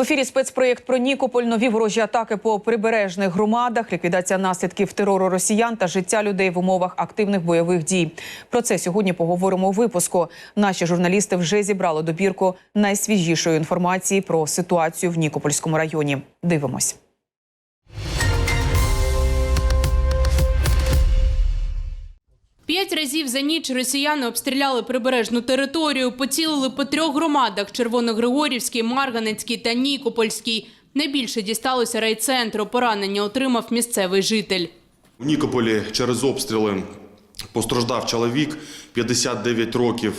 В ефірі спецпроєкт про Нікополь, нові ворожі атаки по прибережних громадах, ліквідація наслідків терору росіян та життя людей в умовах активних бойових дій. Про це сьогодні поговоримо у випуску. Наші журналісти вже зібрали добірку найсвіжішої інформації про ситуацію в Нікопольському районі. Дивимось. П'ять разів за ніч росіяни обстріляли прибережну територію, поцілили по трьох громадах – Червоногригорівській, Марганецькій та Нікопольській. Найбільше дісталося райцентру. Поранення отримав місцевий житель. В Нікополі через обстріли постраждав чоловік 59 років.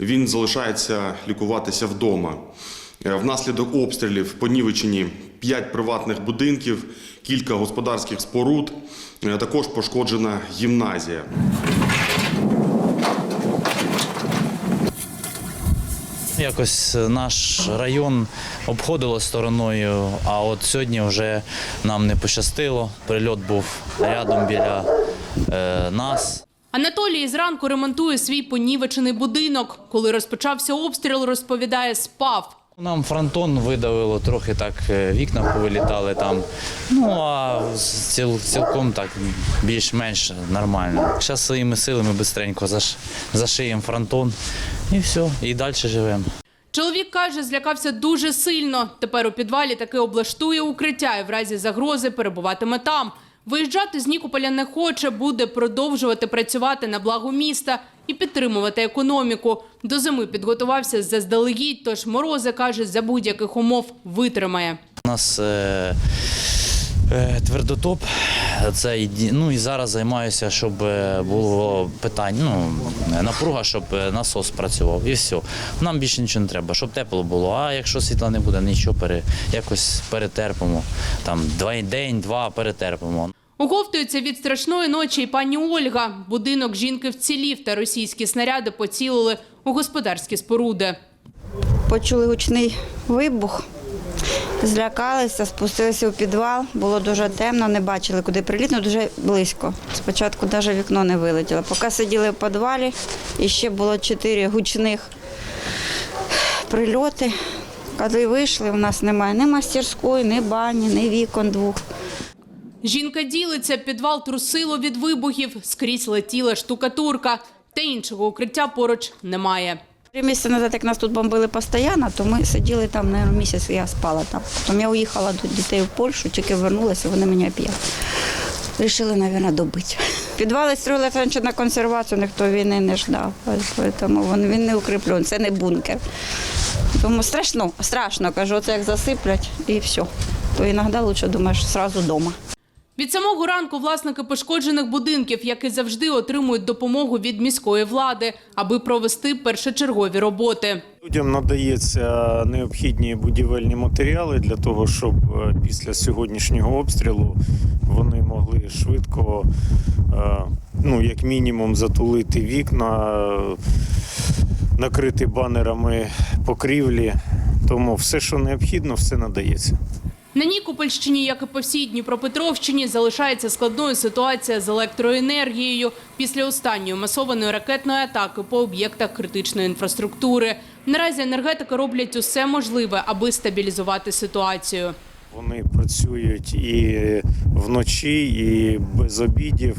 Він залишається лікуватися вдома. Е, Внаслідок обстрілів понівечені 5 приватних будинків, кілька господарських споруд. Е, Також пошкоджена гімназія. Якось наш район обходило стороною, а от сьогодні вже нам не пощастило. Прильот був рядом біля е, нас. Анатолій зранку ремонтує свій понівечений будинок. Коли розпочався обстріл, розповідає, спав. Нам фронтон видавило, трохи так е, вікна повилітали там. Ну а ціл, цілком так більш-менш нормально. Зараз своїми силами швидко заш, зашиємо фронтон і все, і далі живемо. Чоловік каже, злякався дуже сильно. Тепер у підвалі таки облаштує укриття і в разі загрози перебуватиме там. Виїжджати з Нікополя не хоче, буде продовжувати працювати на благо міста і підтримувати економіку. До зими підготувався заздалегідь, тож морози, каже, за будь-яких умов витримає. У нас е, твердотоп. Це ну і зараз займаюся, щоб е, було питання, ну напруга, щоб е, насос працював. І все. Нам більше нічого не треба, щоб тепло було. А якщо світла не буде, нічого пере, якось перетерпимо. Там два день, два перетерпимо. Оговтується від страшної ночі і пані Ольга. Будинок жінки вцілів та російські снаряди поцілили у господарські споруди. Почули гучний вибух, злякалися, спустилися у підвал. Було дуже темно, не бачили, куди приліт, ну дуже близько. Спочатку навіть вікно не вилетіло. Поки сиділи в підвалі, і ще було чотири гучних прильоти. Коли вийшли, у нас немає ні мастерської, ні бані, ні вікон двох. Жінка ділиться, підвал трусило від вибухів, скрізь летіла штукатурка. Та іншого укриття поруч немає. Три місяці назад, як нас тут бомбили постійно, то ми сиділи там, мабуть, місяць, я спала там. Потім я уїхала до дітей в Польщу, тільки вернулася, вони мене п'ять. Рішили, мабуть, добити. Підвали строїли раніше на консервацію, ніхто війни не ждав. Тому він, він не укріплений, це не бункер. Тому страшно, страшно, кажу, оце як засиплять і все. То іноді краще думаєш одразу вдома. Від самого ранку власники пошкоджених будинків, як і завжди, отримують допомогу від міської влади, аби провести першочергові роботи. Людям надається необхідні будівельні матеріали для того, щоб е, після сьогоднішнього обстрілу вони могли швидко, е, ну як мінімум, затулити вікна, е, накрити банерами покрівлі. Тому все, що необхідно, все надається. На Нікопольщині, як і по всій Дніпропетровщині, залишається складною ситуація з електроенергією після останньої масованої ракетної атаки по об'єктах критичної інфраструктури. Наразі енергетики роблять усе можливе, аби стабілізувати ситуацію. Вони працюють і вночі, і без обідів,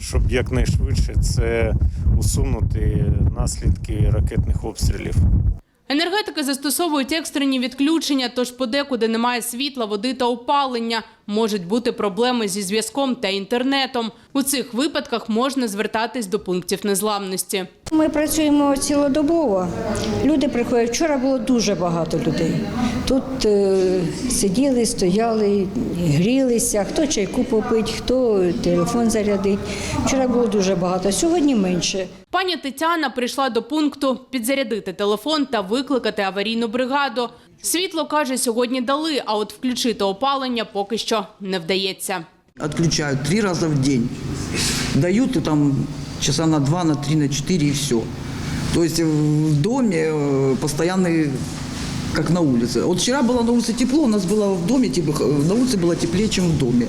щоб якнайшвидше це усунути наслідки ракетних обстрілів. Енергетики застосовують екстрені відключення, тож подекуди немає світла, води та опалення. Можуть бути проблеми зі зв'язком та інтернетом. У цих випадках можна звертатись до пунктів незламності. Ми працюємо цілодобово. Люди приходять. Вчора було дуже багато людей. Тут е, сиділи, стояли, грілися, хто чайку попить, хто телефон зарядить. Вчора було дуже багато, сьогодні менше. Пані Тетяна прийшла до пункту підзарядити телефон та викликати аварійну бригаду. Світло, каже, сьогодні дали, а от включити опалення поки що не вдається. Отключают три раза в день. Дают и там часа на два, на три, на четыре и все. То есть в доме э, постоянный как на улице. Вот вчера было на улице тепло, у нас было в доме, типа, х- на улице было теплее, чем в доме.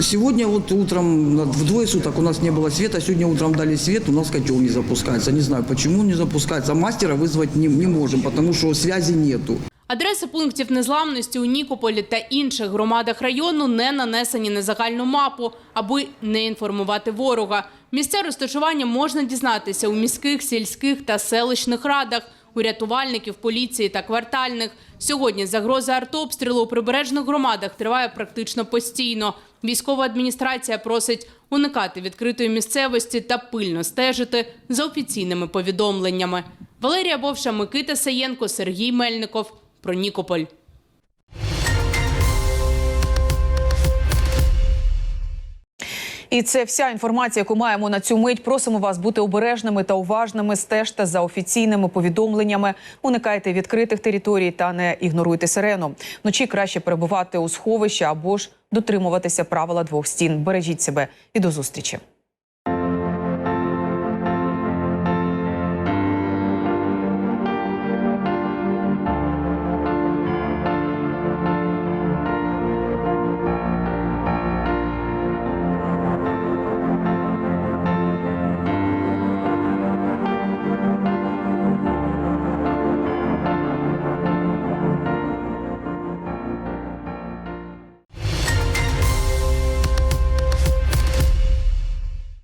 Сегодня вот утром, на- в двое суток у нас не было света, сегодня утром дали свет, у нас котел не запускается. Не знаю, почему не запускается. Мастера вызвать не, не можем, потому что связи нету. Адреси пунктів незламності у Нікополі та інших громадах району не нанесені на загальну мапу, аби не інформувати ворога. Місця розташування можна дізнатися у міських, сільських та селищних радах, у рятувальників, поліції та квартальних. Сьогодні загроза артобстрілу у прибережних громадах триває практично постійно. Військова адміністрація просить уникати відкритої місцевості та пильно стежити за офіційними повідомленнями. Валерія Бовша, Микита Саєнко, Сергій Мельников. Про Нікополь. І це вся інформація, яку маємо на цю мить. Просимо вас бути обережними та уважними. Стежте за офіційними повідомленнями. Уникайте відкритих територій та не ігноруйте сирену. Вночі краще перебувати у сховищі або ж дотримуватися правила двох стін. Бережіть себе і до зустрічі.